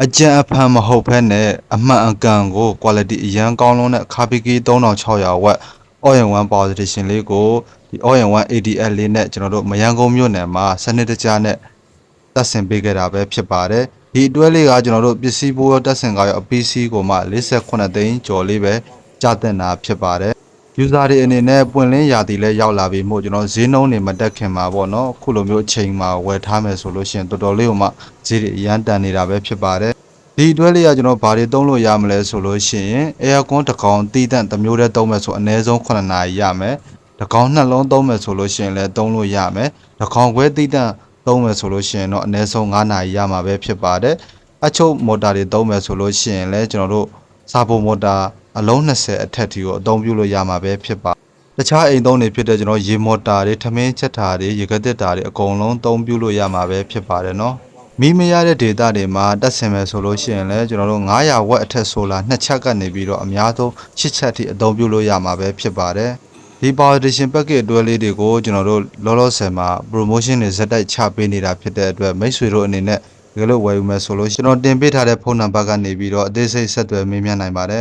အကြံအဖန်မဟုတ်ဘဲနဲ့အမှန်အကန်ကို quality အရန်ကောင်းလုံးတဲ့ KPK 3600ဝက် all in one power station လေးကိုဒီ all in one ADL လေးနဲ့ကျွန်တော်တို့မယန်းကုန်းမြို့နယ်မှာစနစ်တကျနဲ့တက်ဆင်ပေးခဲ့တာပဲဖြစ်ပါတယ်ဒီအတွဲလေးကကျွန်တော်တို့ပစ္စည်းဘိုးရောတက်ဆင်ကားရောအ PC ကိုမှ48သိန်းကျော်လေးပဲကြာတင်တာဖြစ်ပါတယ် user တွေအနေနဲ့ပွင့်လင်းရာသီလဲရောက်လာပြီမို့ကျွန်တော်ဈေးနှုန်းတွေမတက်ခင်မှာပေါ့နော်ခုလိုမျိုးအချိန်မှာဝယ်ထားမယ်ဆိုလို့ရှိရင်တော်တော်လေးကိုမှဈေးတွေအရန်တန်နေတာပဲဖြစ်ပါတယ်ဒီအတွဲလေးကကျွန်တော်ဘာတွေသုံးလို့ရမလဲဆိုလို့ရှိရင် aircon တစ်ကောင်တီးတန့်တစ်မျိုးတည်းသုံးမယ်ဆိုအနည်းဆုံး9နာရီရမယ်တစ်ကောင်နှလုံးသုံးမယ်ဆိုလို့ရှိရင်လည်းသုံးလို့ရမယ်တစ်ကောင်ခွဲတီးတန့်သုံးမယ်ဆိုလို့ရှိရင်တော့အနည်းဆုံး9နာရီရမှာပဲဖြစ်ပါတယ်အချုပ်မော်တာတွေသုံးမယ်ဆိုလို့ရှိရင်လည်းကျွန်တော်တို့စာပိုမော်တာ အလုံး20အထက်ထိကိုအသုံးပြုလို့ရမှာပဲဖြစ်ပါတခြားအိမ်သုံးတွေဖြစ်တဲ့ကျွန်တော်ရေမော်တာတွေထမင်းချက်တာတွေရေကတစ်တာတွေအကုန်လုံးသုံးပြုလို့ရမှာပဲဖြစ်ပါတယ်နော်မိမရတဲ့ဒေတာတွေမှာတက်ဆင်မယ်ဆိုလို့ရှိရင်လည်းကျွန်တော်တို့900ဝက်အထက်ဆိုလာနှစ်ချက်ကနေပြီးတော့အများဆုံး10ချက်ထိအသုံးပြုလို့ရမှာပဲဖြစ်ပါတယ်ဒီ power station package အတွဲလေးတွေကိုကျွန်တော်တို့လောလောဆယ်မှာ promotion တွေဇက်တိုက်ချပေးနေတာဖြစ်တဲ့အတွက်မိတ်ဆွေတို့အနေနဲ့ဒီလိုဝယ်ယူမယ်ဆိုလို့ကျွန်တော်တင်ပေးထားတဲ့ဖုန်းနံပါတ်ကနေပြီးတော့အသေးစိတ်ဆက်သွယ်မေးမြန်းနိုင်ပါတယ်